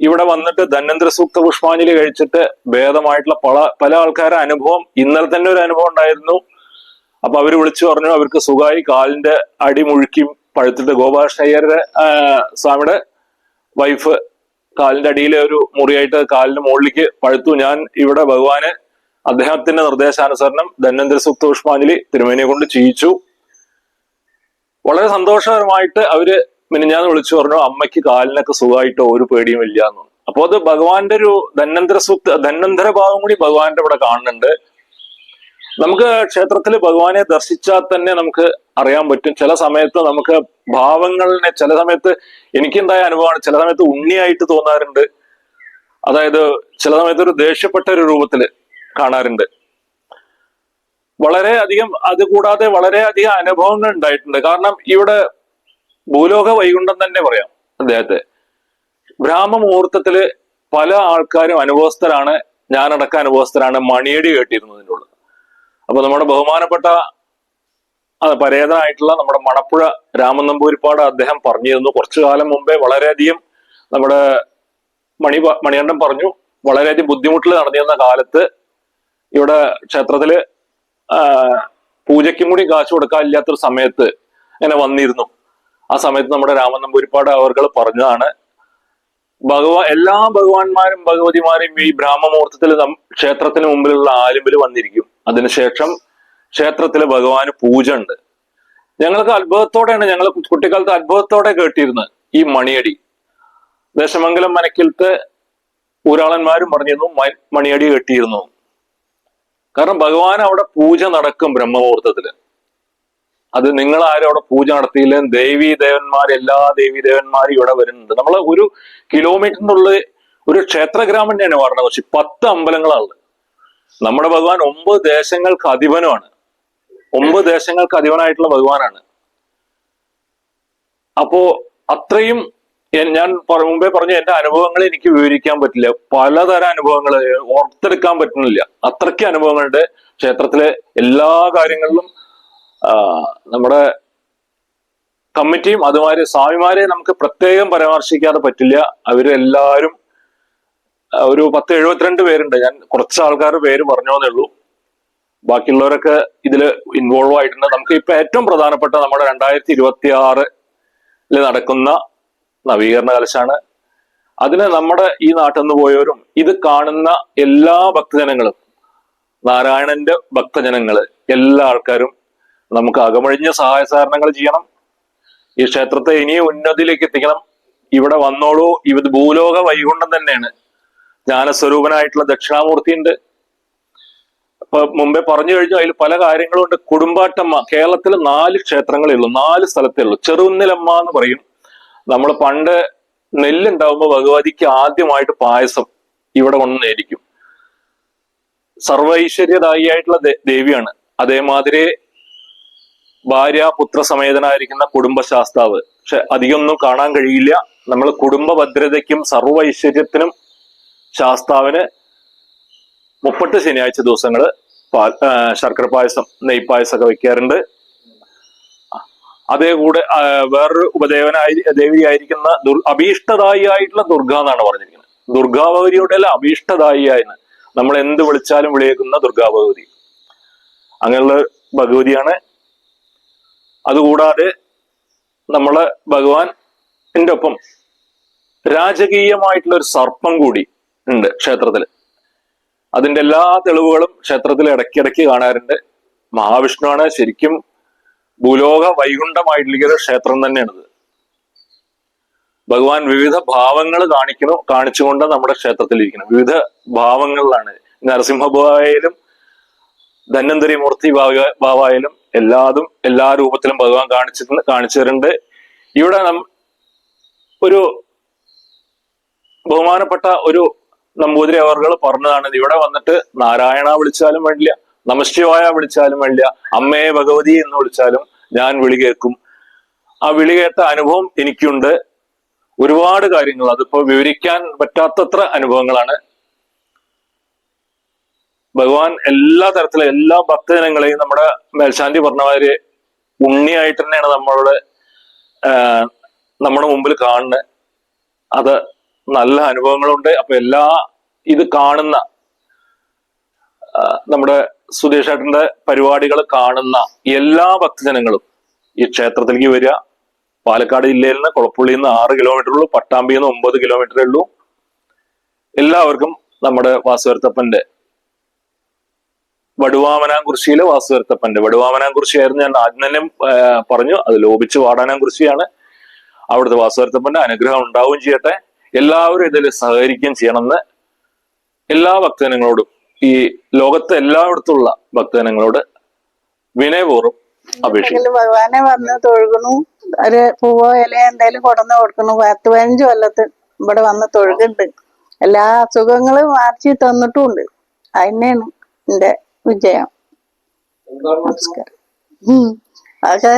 ഇവിടെ വന്നിട്ട് ധന്വന്തര സൂക്ത പുഷ്പാഞ്ജലി കഴിച്ചിട്ട് ഭേദമായിട്ടുള്ള പല പല ആൾക്കാരുടെ അനുഭവം ഇന്നലെ തന്നെ ഒരു അനുഭവം ഉണ്ടായിരുന്നു. അപ്പൊ അവർ വിളിച്ചു പറഞ്ഞു അവർക്ക് സുഖമായി കാലിന്റെ അടി മുഴുക്കിയും പഴുത്തിട്ട് ഗോപാലകൃഷ്ണ അയ്യരുടെ സ്വാമിയുടെ വൈഫ് കാലിന്റെ അടിയിലെ ഒരു മുറിയായിട്ട് കാലിന്റെ മുകളിലേക്ക് പഴുത്തു. ഞാൻ ഇവിടെ ഭഗവാന് അദ്ദേഹത്തിന്റെ നിർദ്ദേശാനുസരണം ധന്വന്തര സൂക്ത പുഷ്പാഞ്ജലി തിരുമേനിയെ കൊണ്ട് ചെയ്യിച്ചു. വളരെ സന്തോഷകരമായിട്ട് അവർ മിനിഞ്ഞാന്ന് വിളിച്ചു പറഞ്ഞു അമ്മയ്ക്ക് കാലിനൊക്കെ സുഖമായിട്ടോ ഒരു പേടിയും ഇല്ല എന്ന് അപ്പൊ അത് ഭഗവാന്റെ ഒരു ധന്വന്തര സൂക്ത ധന്വന്തര ഭാവം കൂടി ഭഗവാന്റെ ഇവിടെ കാണുന്നുണ്ട്. നമുക്ക് ക്ഷേത്രത്തിൽ ഭഗവാനെ ദർശിച്ചാൽ തന്നെ നമുക്ക് അറിയാൻ പറ്റും. ചില സമയത്ത് നമുക്ക് ഭാവങ്ങളിനെ ചില സമയത്ത് എനിക്കുണ്ടായ അനുഭവമാണ് ചില സമയത്ത് ഉണ്ണിയായിട്ട് തോന്നാറുണ്ട്. അതായത് ചില സമയത്ത് ഒരു ദേഷ്യപ്പെട്ട ഒരു രൂപത്തിൽ കാണാറുണ്ട്. വളരെ അധികം അത് കൂടാതെ വളരെ അധികം അനുഭവങ്ങൾ ഉണ്ടായിട്ടുണ്ട്. കാരണം ഇവിടെ ഭൂലോക വൈകുണ്ഠം തന്നെ പറയാം. അദ്ദേഹത്തെ. ബ്രാഹ്മമുഹൂർത്തത്തിൽ പല ആൾക്കാരും അനുഭവസ്ഥരാണ് ഞാനടക്കം അനുഭവസ്ഥരാണ് മണിയടി കേട്ടിരുന്നതിനുള്ളത് അപ്പൊ നമ്മുടെ ബഹുമാനപ്പെട്ട പരേതനായിട്ടുള്ള നമ്മുടെ മണപ്പുഴ രാമൻ നമ്പൂരിപ്പാട് അദ്ദേഹം പറഞ്ഞിരുന്നു. കുറച്ചു കാലം മുമ്പേ വളരെയധികം നമ്മുടെ മണി മണികണ്ഠം പറഞ്ഞു വളരെയധികം ബുദ്ധിമുട്ടിൽ നടന്നിരുന്ന കാലത്ത് ഇവിടെ ക്ഷേത്രത്തിൽ പൂജയ്ക്കും കൂടി കാശ് കൊടുക്കാനില്ലാത്തൊരു സമയത്ത് ഇങ്ങനെ വന്നിരുന്നു. ആ സമയത്ത് നമ്മുടെ രാമൻ നമ്പൂരിപ്പാട് അവർകൾ പറഞ്ഞതാണ് ഭഗവാ എല്ലാ ഭഗവാന്മാരും ഭഗവതിമാരും ഈ ബ്രാഹ്മമുഹൂർത്തത്തിൽ ക്ഷേത്രത്തിന് മുമ്പിലുള്ള ആലുമ്പിൽ വന്നിരിക്കും. അതിനുശേഷം ക്ഷേത്രത്തിലെ ഭഗവാന് പൂജ ഉണ്ട് ഞങ്ങൾക്ക് അത്ഭുതത്തോടെയാണ് ഞങ്ങൾ കുട്ടിക്കാലത്ത് അത്ഭുതത്തോടെ കേട്ടിരുന്നത് ഈ മണിയടി. ദേശമംഗലം മനക്കിലത്തെ ഊരാളന്മാരും പറഞ്ഞിരുന്നു മണിയടി കെട്ടിയിരുന്നു. കാരണം ഭഗവാൻ അവിടെ പൂജ നടക്കും ബ്രഹ്മമുഹൂർത്തത്തിൽ. അത് നിങ്ങൾ ആരും അവിടെ പൂജ നടത്തിയില്ല. ദേവി ദേവന്മാർ എല്ലാ ദേവി ദേവന്മാരും ഇവിടെ വരുന്നുണ്ട്. നമ്മൾ ഒരു കിലോമീറ്ററിനുള്ളിൽ ഒരു ക്ഷേത്രഗ്രാമം തന്നെയാണ് വാരണാസി പത്ത് അമ്പലങ്ങളാണ് നമ്മുടെ ഭഗവാൻ ഒമ്പത് ദേശങ്ങൾക്ക് അധിപനുമാണ്. ഒമ്പത് ദേശങ്ങൾക്ക് അധിപനായിട്ടുള്ള ഭഗവാനാണ്. അപ്പോ അത്രയും ഞാൻ മുമ്പേ പറഞ്ഞു എന്റെ അനുഭവങ്ങൾ എനിക്ക് വിവരിക്കാൻ പറ്റില്ല. പലതരം അനുഭവങ്ങൾ ഓർത്തെടുക്കാൻ പറ്റുന്നില്ല. അത്രയ്ക്ക് അനുഭവങ്ങളുണ്ട്. ക്ഷേത്രത്തിലെ എല്ലാ കാര്യങ്ങളിലും നമ്മുടെ കമ്മിറ്റിയും അതുമാതിരി സ്വാമിമാരെ നമുക്ക് പ്രത്യേകം പരാമർശിക്കാതെ പറ്റില്ല. അവരെല്ലാവരും ഒരു പത്ത് എഴുപത്തിരണ്ട് പേരുണ്ട്. ഞാൻ കുറച്ച് ആൾക്കാരുടെ പേര് പറഞ്ഞോന്നേ ഉള്ളൂ. ബാക്കിയുള്ളവരൊക്കെ ഇതിൽ ഇൻവോൾവ് ആയിട്ടുണ്ട്. നമുക്ക് ഇപ്പൊ ഏറ്റവും പ്രധാനപ്പെട്ട നമ്മുടെ രണ്ടായിരത്തി ഇരുപത്തി ആറിൽ നടക്കുന്ന നവീകരണ കലശാണ് അതിന് നമ്മുടെ ഈ നാട്ടിൽ നിന്ന് പോയവരും ഇത് കാണുന്ന എല്ലാ ഭക്തജനങ്ങളും നാരായണന്റെ ഭക്തജനങ്ങൾ എല്ലാ ആൾക്കാരും നമുക്ക് അകമഴിഞ്ഞ സഹായ സഹകരണങ്ങൾ ചെയ്യണം. ഈ ക്ഷേത്രത്തെ ഇനിയും ഉന്നതിയിലേക്ക് എത്തിക്കണം. ഇവിടെ വന്നോളൂ. ഇത് ഭൂലോക വൈകുണ്ഠം തന്നെയാണ്. ജ്ഞാനസ്വരൂപനായിട്ടുള്ള ദക്ഷിണാമൂർത്തി ഉണ്ട് ഇപ്പൊ മുമ്പേ പറഞ്ഞു കഴിഞ്ഞു അതിൽ പല കാര്യങ്ങളുണ്ട്. കുടുംബാട്ടമ്മ കേരളത്തിൽ നാല് ക്ഷേത്രങ്ങളേ ഉള്ളൂ നാല് സ്ഥലത്തേ ഉള്ളൂ. ചെറുന്നിലമ്മ എന്ന് പറയും. നമ്മൾ പണ്ട് നെല്ലുണ്ടാവുമ്പോൾ ഭഗവതിക്ക് ആദ്യമായിട്ട് പായസം ഇവിടെ കൊണ്ടുവന്നായിരിക്കും. സർവൈശ്വര്യദായിയായിട്ടുള്ള ദേവിയാണ്. അതേമാതിരി ഭാര്യ പുത്ര സമേതനായിരിക്കുന്ന കുടുംബശാസ്താവ്. പക്ഷെ അധികമൊന്നും കാണാൻ കഴിയില്ല. നമ്മൾ കുടുംബ ഭദ്രതയ്ക്കും സർവ ഐശ്വര്യത്തിനും ശാസ്താവിന് മുപ്പട്ട് ശനിയാഴ്ച ആ, ശർക്കര പായസം നെയ്പായസമൊക്കെ വെക്കാറുണ്ട്. അതേ കൂടെ വേറൊരു ഉപദേവനായി ദേവിയായിരിക്കുന്ന ദുർ അഭീഷ്ടദായി ആയിട്ടുള്ള ദുർഗ എന്നാണ് പറഞ്ഞിരിക്കുന്നത്. ദുർഗാഭഗവതിയുടെ അല്ല അഭീഷ്ടദായിയായെന്ന്. നമ്മൾ എന്ത് വിളിച്ചാലും വിളിയേക്കുന്ന ദുർഗാഭഗവതി അങ്ങനെയുള്ള ഭഗവതിയാണ് അതുകൂടാതെ നമ്മൾ ഭഗവാൻ എന്റെ ഒപ്പം രാജകീയമായിട്ടുള്ള ഒരു സർപ്പം കൂടി ഉണ്ട് ക്ഷേത്രത്തിൽ അതിന്റെ എല്ലാ തെളിവുകളും ക്ഷേത്രത്തിൽ ഇടയ്ക്കിടയ്ക്ക് കാണാറുണ്ട്. മഹാവിഷ്ണുവാണ് ശരിക്കും ഭൂലോക വൈകുണ്ഠമായിട്ടുള്ള ക്ഷേത്രം തന്നെയാണിത്. ഭഗവാൻ വിവിധ ഭാവങ്ങൾ കാണിക്കുന്നു കാണിച്ചുകൊണ്ട് നമ്മുടെ ക്ഷേത്രത്തിൽ ഇരിക്കണം വിവിധ ഭാവങ്ങളിലാണ്. നരസിംഹഭാവായാലും ധന്വന്തരി മൂർത്തി ഭാവ ഭാവായാലും എല്ലാതും എല്ലാ രൂപത്തിലും ഭഗവാൻ കാണിച്ചിട്ടുണ്ട്. കാണിച്ചു തരുന്നുണ്ട് ഇവിടെ ഒരു ബഹുമാനപ്പെട്ട ഒരു നമ്പൂതിരി അവർകൾ പറഞ്ഞതാണ് ഇവിടെ വന്നിട്ട് നാരായണ വിളിച്ചാലും വേണ്ടില്ല നമശിവായ വിളിച്ചാലും വേണ്ടില്ല അമ്മയെ ഭഗവതി എന്ന് വിളിച്ചാലും ഞാൻ വിളി കേൾക്കും. ആ വിളി കേട്ട അനുഭവം എനിക്കുണ്ട്. ഒരുപാട് കാര്യങ്ങൾ അതിപ്പോ വിവരിക്കാൻ പറ്റാത്തത്ര അനുഭവങ്ങളാണ് ഭഗവാൻ എല്ലാ തരത്തിലും എല്ലാ ഭക്തജനങ്ങളെയും നമ്മുടെ മേൽശാന്തി പറഞ്ഞമാര് ഉണ്ണിയായിട്ട് തന്നെയാണ് നമ്മളോട് നമ്മുടെ മുമ്പിൽ കാണുന്നത് അത് നല്ല അനുഭവങ്ങളുണ്ട്. അപ്പൊ എല്ലാ ഇത് കാണുന്ന നമ്മുടെ സുധീഷ് ഏട്ടന്റെ പരിപാടികൾ കാണുന്ന എല്ലാ ഭക്തജനങ്ങളും ഈ ക്ഷേത്രത്തിലേക്ക് വരിക. പാലക്കാട് ജില്ലയിൽ നിന്ന് കുളപ്പുള്ളിയിൽ നിന്ന് ആറ് കിലോമീറ്റർ ഉള്ളൂ. പട്ടാമ്പിയിൽ നിന്ന് ഒമ്പത് കിലോമീറ്ററേ ഉള്ളൂ. എല്ലാവർക്കും നമ്മുടെ വാസുവരത്തപ്പന്റെ വടുവാമനാംകുറിശിയിലെ വാസുവരത്തപ്പന്റെ വടുവാമനാംകുറിശിയായിരുന്നു ഞാൻ ആദ്യം പറഞ്ഞു. അത് ലോപിച്ച് വാടാനാംകുറിശിയാണ് അവിടുത്തെ വാസുവരത്തപ്പന്റെ അനുഗ്രഹം ഉണ്ടാവുകയും ചെയ്യട്ടെ. എല്ലാവരും ഇതിൽ സഹകരിക്കുകയും ചെയ്യണമെന്ന് എല്ലാ ഭക്തജനങ്ങളോടും ഈ ലോകത്തെ എല്ലായിടത്തുള്ള ഭക്തജനങ്ങളോട് വിനയപൂർവം ഉണ്ടെങ്കിൽ ഭഗവാനെ വന്ന് തൊഴുകണു. ഒരു പൂവോ ഇല എന്തായാലും കൊടന്ന് കൊടുക്കണു. പത്ത് പതിനഞ്ച് കൊല്ലത്ത് ഇവിടെ വന്ന് തൊഴുകുണ്ട്. എല്ലാ അസുഖങ്ങളും മാറ്റി തന്നിട്ടുണ്ട് അതിനെയാണ് എന്റെ വിജയം. നമസ്കാരം. അതൊക്കെ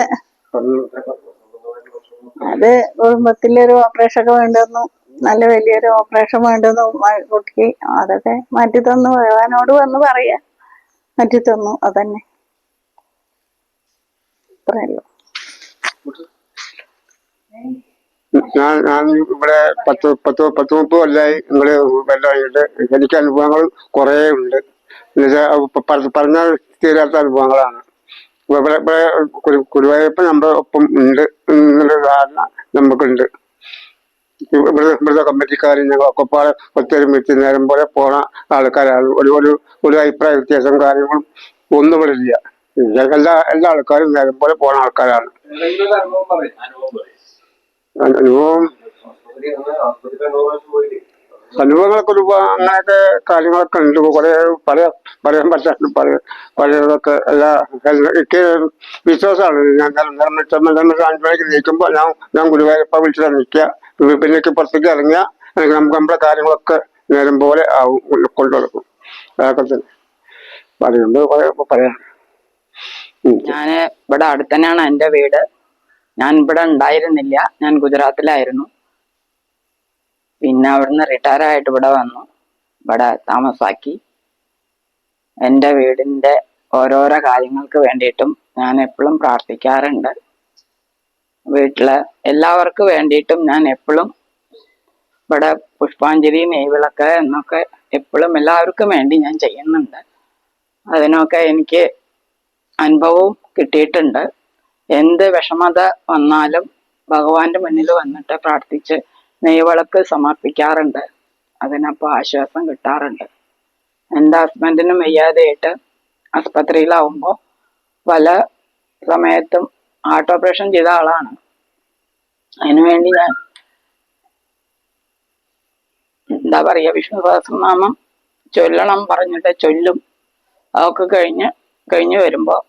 അത് കുടുംബത്തിലൊരു ഓപ്പറേഷൻ ഒക്കെ വേണ്ടെന്നു. നല്ല വലിയൊരു ഓപ്പറേഷൻ വേണ്ടെന്നു. കുട്ടിക്ക് അതൊക്കെ മാറ്റി തന്നു ഭഗവാനോട് വന്ന് പറയാ. മാറ്റി തന്നു അതന്നെ ഇത്രയല്ലോ ഞാൻ ഞാൻ ഇവിടെ പത്ത് പത്ത് പത്ത് മുപ്പത് കൊല്ലായി. നിങ്ങൾ വെള്ളമായിട്ട് എനിക്ക് അനുഭവങ്ങൾ കുറേ ഉണ്ട്. പറഞ്ഞാൽ തീരാത്ത അനുഭവങ്ങളാണ് ഇവിടെ ഗുരുവായൂരപ്പൻ നമ്മുടെ ഒപ്പം ഉണ്ട് എന്നുള്ള ധാരണ നമുക്കുണ്ട്. ഇവിടെ ഇവിടുത്തെ കമ്മിറ്റിക്കാർ ഞങ്ങളൊക്കെ പാടെ ഒത്തൊരുമിച്ച് നേരം പോലെ പോണ ആൾക്കാരാണ്. ഒരു ഒരു ഒരു അഭിപ്രായ വ്യത്യാസം കാര്യങ്ങളും ഒന്നും ഇവിടെ ഇല്ല. എല്ലാ എല്ലാ ആൾക്കാരും നേരം പോലെ പോണ ആൾക്കാരാണ്. അനുഭവം അനുഭവങ്ങളൊക്കെ ഒരു അങ്ങനെയൊക്കെ കാര്യങ്ങളൊക്കെ ഉണ്ട്. കുറെ പല പറയാൻ പറ്റാണ്ട് പല പലതൊക്കെ എല്ലാ എനിക്ക് വിശ്വാസമാണ് ഞാൻ മണിക്ക് നിൽക്കുമ്പോൾ ഞാൻ ഞാൻ ഗുരുവായൂരപ്പ വിളിച്ചിട്ട് നിൽക്കുക പിന്നേക്ക് പുറത്തേക്ക് ഇറങ്ങിയ എനിക്ക് നമുക്ക് നമ്മുടെ കാര്യങ്ങളൊക്കെ നേരം പോലെ ആവും കൊണ്ടു നടക്കും. അതൊക്കെ തന്നെ. പറയുമ്പോൾ കുറെ പറയാം. ഞാൻ ഇവിടെ അടുത്തന്നെയാണ് എന്റെ വീട്. ഞാൻ ഇവിടെ ഉണ്ടായിരുന്നില്ല. ഞാൻ ഗുജറാത്തിലായിരുന്നു. പിന്നെ അവിടുന്ന് റിട്ടയർ ആയിട്ട് ഇവിടെ വന്നു. ഇവിടെ താമസാക്കി. എന്റെ വീടിന്റെ ഓരോരോ കാര്യങ്ങൾക്ക് വേണ്ടിയിട്ടും ഞാൻ എപ്പോഴും പ്രാർത്ഥിക്കാറുണ്ട്. വീട്ടിലെ എല്ലാവർക്കും വേണ്ടിയിട്ടും ഞാൻ എപ്പോഴും ഇവിടെ പുഷ്പാഞ്ജലി നെയ്വിളക്ക് എന്നൊക്കെ എപ്പോഴും എല്ലാവർക്കും വേണ്ടി ഞാൻ ചെയ്യുന്നുണ്ട്. അതിനൊക്കെ എനിക്ക് അനുഭവവും കിട്ടിയിട്ടുണ്ട്. എന്ത് വിഷമത വന്നാലും ഭഗവാന്റെ മുന്നിൽ വന്നിട്ട് പ്രാർത്ഥിച്ച് നെയ്വിളക്ക് സമർപ്പിക്കാറുണ്ട്. അതിനപ്പോൾ ആശ്വാസം കിട്ടാറുണ്ട്. എന്റെ ഹസ്ബൻഡിനും വയ്യാതെയായിട്ട് ആസ്പത്രിയിലാവുമ്പോൾ പല സമയത്തും ഹാർട്ട് ഓപ്പറേഷൻ ചെയ്ത ആളാണ്. അതിനുവേണ്ടി ഞാൻ എന്താ പറയുക വിഷ്ണു സഹസ്രനാമം ചൊല്ലണം പറഞ്ഞിട്ട് ചൊല്ലും. അതൊക്കെ കഴിഞ്ഞ് കഴിഞ്ഞു വരുമ്പോൾ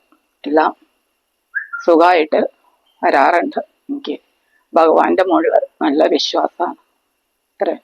എല്ലാം സുഖമായിട്ട് വരാറുണ്ട് എനിക്ക്. ഭഗവാന്റെ മുകളിൽ നല്ല വിശ്വാസമാണ്. അത്രേ.